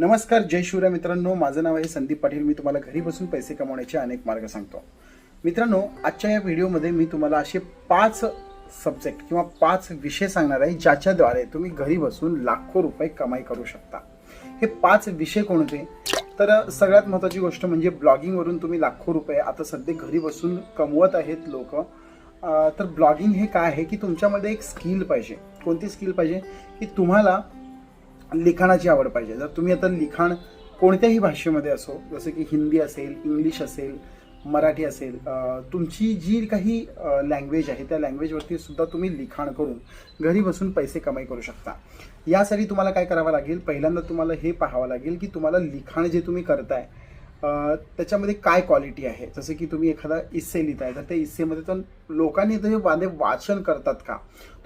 नमस्कार जय शिवराय मित्रांनो. माझं नाव आहे संदीप पाटील. मी तुम्हाला घरी बसून पैसे कमवण्याचे अनेक मार्ग सांगतो. मित्रांनो आजच्या या व्हिडिओमध्ये मी तुम्हाला असे पाच सब्जेक्ट किंवा पाच विषय सांगणार आहे ज्याच्याद्वारे तुम्ही घरी बसून लाखो रुपये कमाई करू शकता. हे पाच विषय कोणते? तर सगळ्यात महत्त्वाची गोष्ट म्हणजे ब्लॉगिंगवरून तुम्ही लाखो रुपये आता सध्या घरी बसून कमवत आहेत लोक. तर ब्लॉगिंग हे काय आहे? की तुमच्यामध्ये एक स्किल पाहिजे. कोणती स्किल पाहिजे? की तुम्हाला लिखाणाची आवड पाहिजे. जर तुम्ही आता लिखाण कोणत्याही भाषेमध्ये असो जसं की हिंदी असेल इंग्लिश असेल मराठी असेल तुमची जी काही लँग्वेज आहे त्या लँग्वेजवरती सुद्धा तुम्ही लिखाण करून घरी बसून पैसे कमाई करू शकता. यासाठी तुम्हाला काय करावं लागेल? पहिल्यांदा तुम्हाला हे पाहावं लागेल की तुम्हाला लिखाण जे तुम्ही करताय त्याच्यामध्ये काय क्वालिटी आहे? जसं की तुम्ही एखादा इस्से लिहिताय तर त्या इस्सेमध्ये तर लोकांनी ते वादे वाचन करतात का?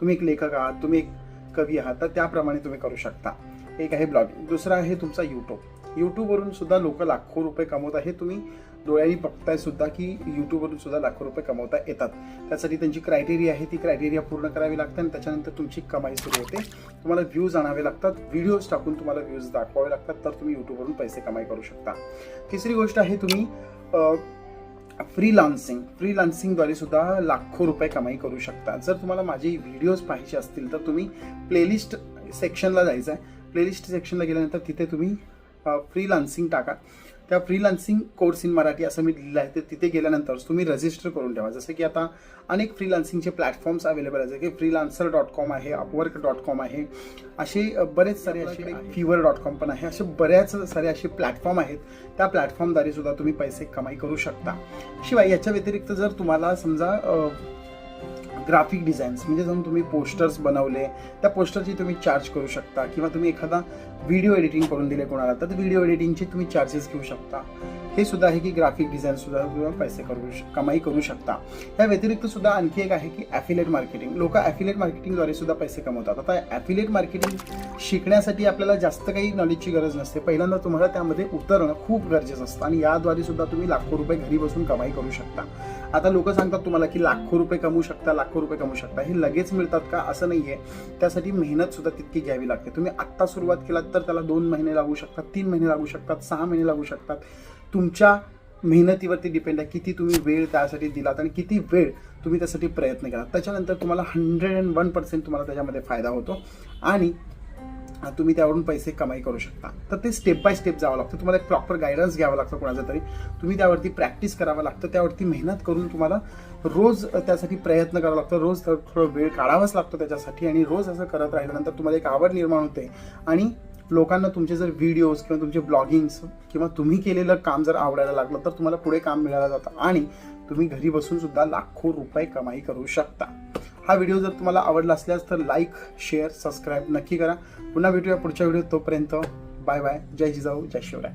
तुम्ही एक लेखक आहात तुम्ही एक कवी आहात तर त्याप्रमाणे तुम्ही करू शकता. एक आहे ब्लॉगिंग दुसरा आहे तुमचा यूट्यूब यूट्यूबवरून सुद्धा लोक लाखो रुपये कमवत आहे तुम्ही डोळ्यांनी बघताय सुद्धा की यूट्यूबवरून सुद्धा लाखो रुपये कमवता येतात. त्यासाठी त्यांची क्रायटेरिया आहे ती क्रायटेरिया पूर्ण करावी लागते आणि त्याच्यानंतर तुमची कमाई सुरू होते. तुम्हाला व्ह्यूज आणावे लागतात. व्हिडिओज टाकून तुम्हाला व्ह्यूज दाखवावे लागतात. तर तुम्ही यूट्यूबवरून पैसे कमाई करू शकता. तिसरी गोष्ट आहे तुम्ही फ्रीलान्सिंग फ्रीलान्सिंगद्वारे सुद्धा लाखो रुपये कमाई करू शकता. जर तुम्हाला माझे व्हिडिओज पाहिजे असतील तर तुम्ही प्लेलिस्ट सेक्शनला जायचं आहे प्लेलिस्ट सेक्शनला गेल्यानंतर तिथे तुम्ही फ्रीलान्सिंग टाका. त्या फ्रीलान्सिंग कोर्स इन मराठी असं मी लिहिलं आहे ते तिथे गेल्यानंतर तुम्ही रजिस्टर करून ठेवा. जसं की आता अनेक फ्रीलान्सिंगचे प्लॅटफॉर्म्स अवेलेबल आहेत जसे की फ्रीलान्सर डॉट कॉम आहे अपवर्क डॉट कॉम आहे असे बरेच सारे असे फिवर डॉट कॉम पण आहे असे बऱ्याच सारे असे प्लॅटफॉर्म आहेत. त्या प्लॅटफॉर्मद्वारे सुद्धा तुम्ही पैसे कमाई करू शकता. शिवाय याच्या व्यतिरिक्त जर तुम्हाला समजा ग्राफिक डिझाईन्स म्हणजे जाऊन तुम्ही पोस्टर्स बनवले त्या पोस्टरची तुम्ही चार्ज करू शकता. किंवा तुम्ही एखादा व्हिडिओ एडिटिंग करून दिले कोणाला तर व्हिडिओ एडिटिंगचे तुम्ही चार्जेस घेऊ शकता. हे सुद्धा आहे की ग्राफिक डिझाईन सुद्धा तुम्ही पैसे करू श- कमाई करू शकता. या व्यतिरिक्त सुद्धा आणखी एक आहे की ॲफिलेट मार्केटिंग लोक ॲफिलेट मार्केटिंगद्वारे सुद्धा पैसे कमवतात. आता ॲफिलेट मार्केटिंग शिकण्यासाठी आपल्याला जास्त काही नॉलेजची गरज नसते. पहिल्यांदा तुम्हाला त्यामध्ये उतरणं खूप गरजेचं असतं आणि याद्वारे सुद्धा तुम्ही लाखो रुपये घरी बसून कमाई करू शकता. आता लोक सांगतात तुम्हाला की लाखो रुपये कमवू शकता लाखो रुपये कमवू शकता. हे लगेच मिळतात का? असं नाही आहे त्यासाठी मेहनत सुद्धा तितकी घ्यावी लागते. तुम्ही आत्ता सुरुवात केलात तर त्याला दोन महिने लागू शकतात तीन महिने लागू शकतात सहा महिने लागू शकतात. तुमच्या मेहनतीवरती डिपेंड आहे. किती तुम्ही वेळ त्यासाठी दिलात आणि किती वेळ तुम्ही त्यासाठी प्रयत्न केलात. त्याच्यानंतर तुम्हाला हंड्रेड अँड वन पर्सेंट तुम्हाला त्याच्यामध्ये फायदा होतो. आणि तुम्ही त्यावरून पैसे कमाई करू शकता. तर ते स्टेप बाय स्टेप जावं लागतं. तुम्हाला एक प्रॉपर गायडन्स घ्यावं लागतं कोणाचं तरी. तुम्ही त्यावरती प्रॅक्टिस करावं लागतं. त्यावरती मेहनत करून तुम्हाला रोज त्यासाठी प्रयत्न करावा लागतो. रोज थोडं वेळ काढावाच लागतो त्याच्यासाठी आणि रोज असं करत राहिल्यानंतर तुम्हाला एक आवड निर्माण होते. आणि लोकांना तुमचे जर व्हिडिओज किंवा तुमचे ब्लॉगिंग्स किंवा तुम्ही केलेलं काम जर आवडायला लागलं तर तुम्हाला पुढे काम मिळालं जातं. आणि तुम्ही घरी बसून सुद्धा लाखो रुपये कमाई करू शकता. हा व्हिडिओ जर तुम्हाला आवडला असल्यास तर लाईक शेअर सबस्क्राईब नक्की करा. पुन्हा भेटूया पुढच्या व्हिडिओ तोपर्यंत. बाय बाय जय जिजाऊ जय शिवराय.